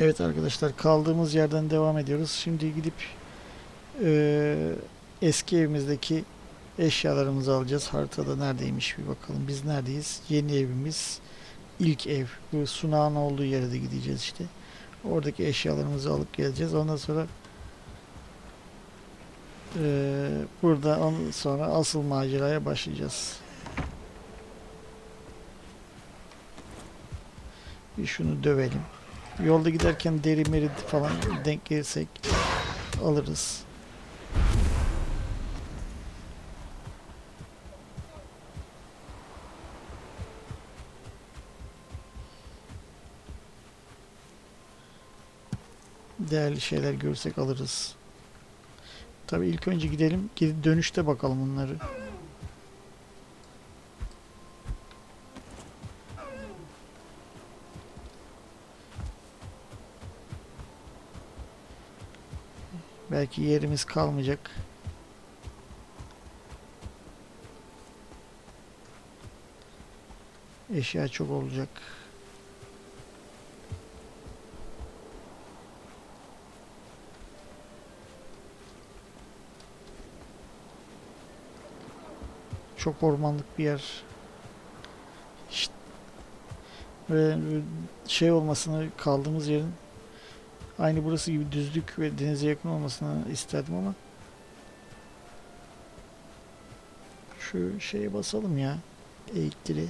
Evet arkadaşlar kaldığımız yerden devam ediyoruz. Şimdi gidip eee, eski evimizdeki eşyalarımızı alacağız. Haritada neredeymiş bir bakalım. Biz neredeyiz? Yeni evimiz ilk ev. Bu sunağın olduğu yere de gideceğiz işte. Oradaki eşyalarımızı alıp geleceğiz. Ondan sonra eee, burada ondan sonra asıl maceraya başlayacağız. Bir şunu dövelim. Yolda giderken deri meri falan denk gelirsek alırız. Değerli şeyler görsek alırız. Tabii ilk önce gidelim, gidip dönüşte bakalım bunları. Belki yerimiz kalmayacak. Eşya çok olacak. Çok ormanlık bir yer. İşte böyle şey olmasını kaldığımız yerin aynı burası gibi düzlük ve denize yakın olmasını isterdim ama şu şeye basalım ya eğittiri.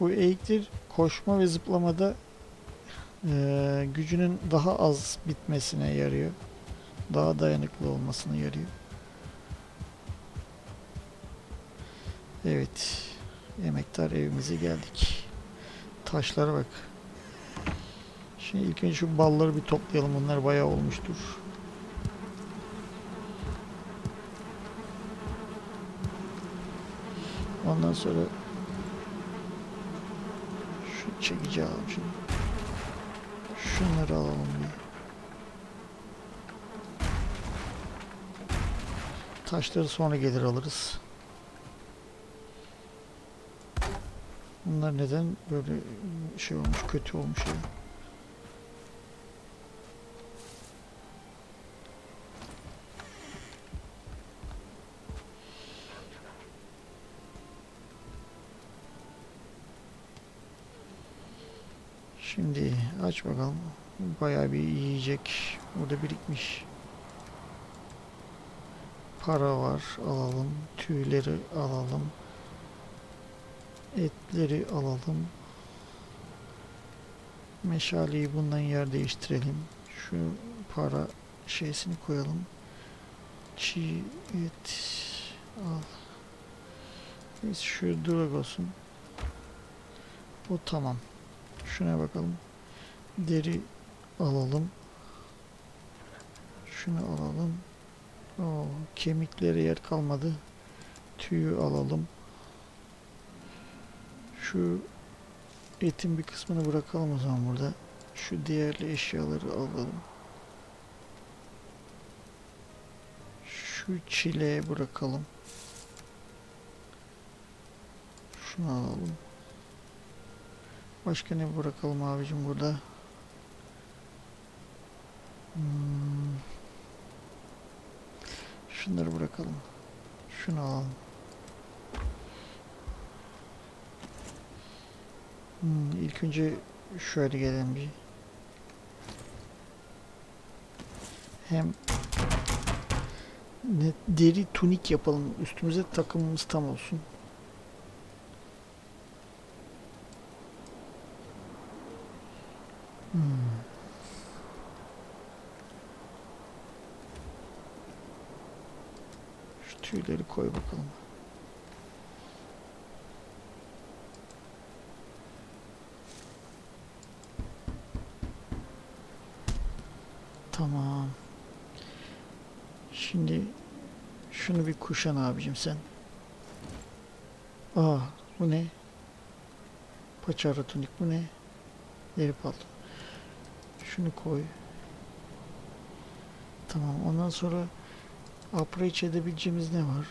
Bu eğiktir koşma ve zıplamada eee, gücünün daha az bitmesine yarıyor. Daha dayanıklı olmasına yarıyor. Evet. Emektar evimize geldik. Taşlara bak. Şimdi ilk önce şu balları bir toplayalım. Bunlar bayağı olmuştur. Ondan sonra şu çekici alalım şimdi. Şunları alalım bir. Taşları sonra gelir alırız. Bunlar neden böyle şey olmuş, kötü olmuş ya? Şimdi aç bakalım. Bayağı bir yiyecek burada birikmiş. Para var, alalım. Tüyleri alalım. Etleri alalım. Meşaleyi bundan yer değiştirelim. Şu para şeysini koyalım. Çiğ et al. Biz şu durak olsun. Bu tamam. Şuna bakalım. Deri alalım. Şunu alalım. Oo, kemiklere yer kalmadı. Tüyü alalım. Şu etin bir kısmını bırakalım o zaman burada. Şu diğerli eşyaları alalım. Şu çileğe bırakalım. Şunu alalım. Başka ne bırakalım abicim burada? Hmm. Şunları bırakalım. Şunu alalım. Hmm, ilk önce şöyle gelelim bir. Hem ne, deri tunik yapalım. Üstümüze takımımız tam olsun. Hmm. Şu tüyleri koy bakalım. Tamam. Şimdi şunu bir kuşan abicim sen. Aa bu ne? Paçavra tunik bu ne? Deri palto. Şunu koy. Tamam ondan sonra approach edebileceğimiz ne var?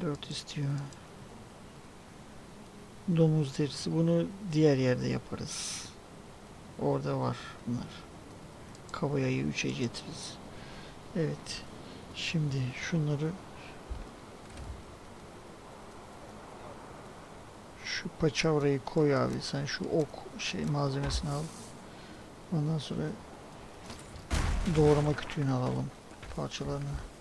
4 istiyor. Domuz derisi. Bunu diğer yerde yaparız. Orada var bunlar. Kabayayı 3'e getiririz. Evet. Şimdi şunları şu paçavrayı koy abi. Sen şu ok şey malzemesini al. Ondan sonra doğrama kütüğünü alalım parçalarını.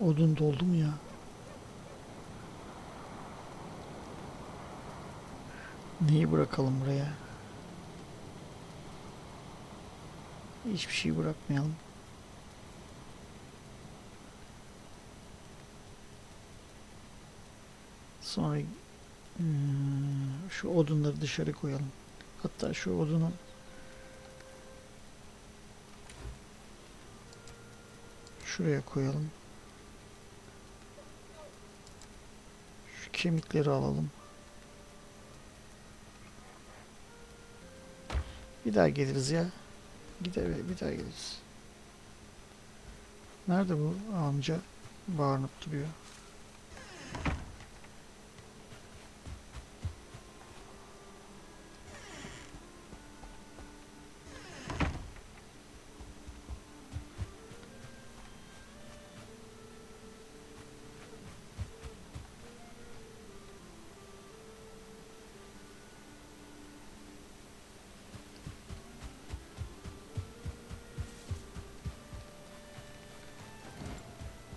Odun doldu ya? Neyi bırakalım buraya? Hiçbir şey bırakmayalım. Sonra hmm, şu odunları dışarı koyalım. Hatta şu odunu şuraya koyalım. Kemikleri alalım. Bir daha geliriz ya. Gider bir daha geliriz. Nerede bu amca? Bağırıp duruyor.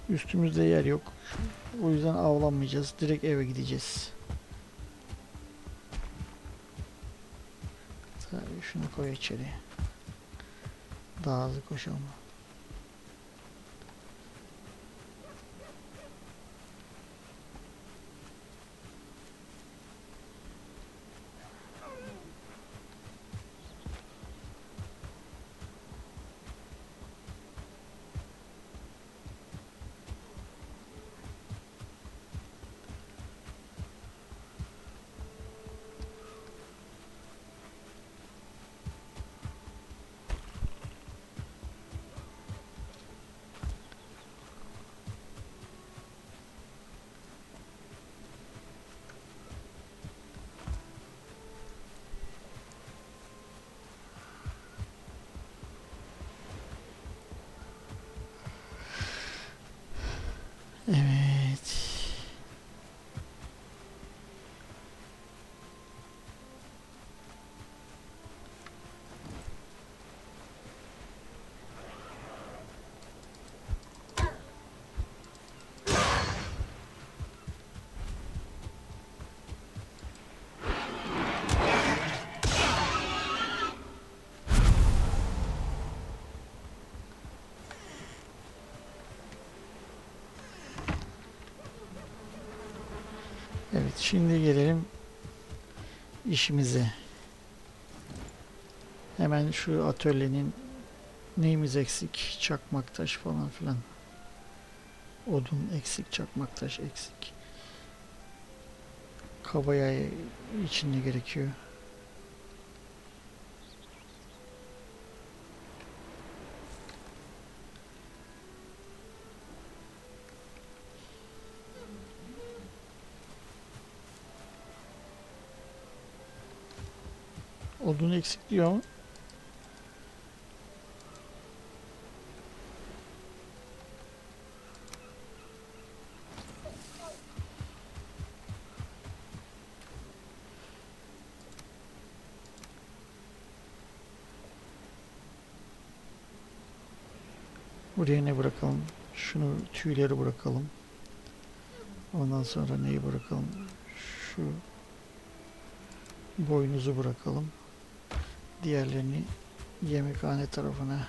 Üstümüzde yer yok. O yüzden avlanmayacağız. Direkt eve gideceğiz. Tabii şunu koy içeri. Daha hızlı koşalım. Evet. Evet, şimdi gelelim işimize. Hemen şu atölyenin neyimiz eksik? Çakmak taş falan filan. Odun eksik, çakmak taş eksik. Kabaya içinde gerekiyor. Odun eksik diyor ama Buraya ne bırakalım? Şunu tüyleri bırakalım. Ondan sonra neyi bırakalım? Şu boynuzu bırakalım. Diğerlerini yemekhane tarafına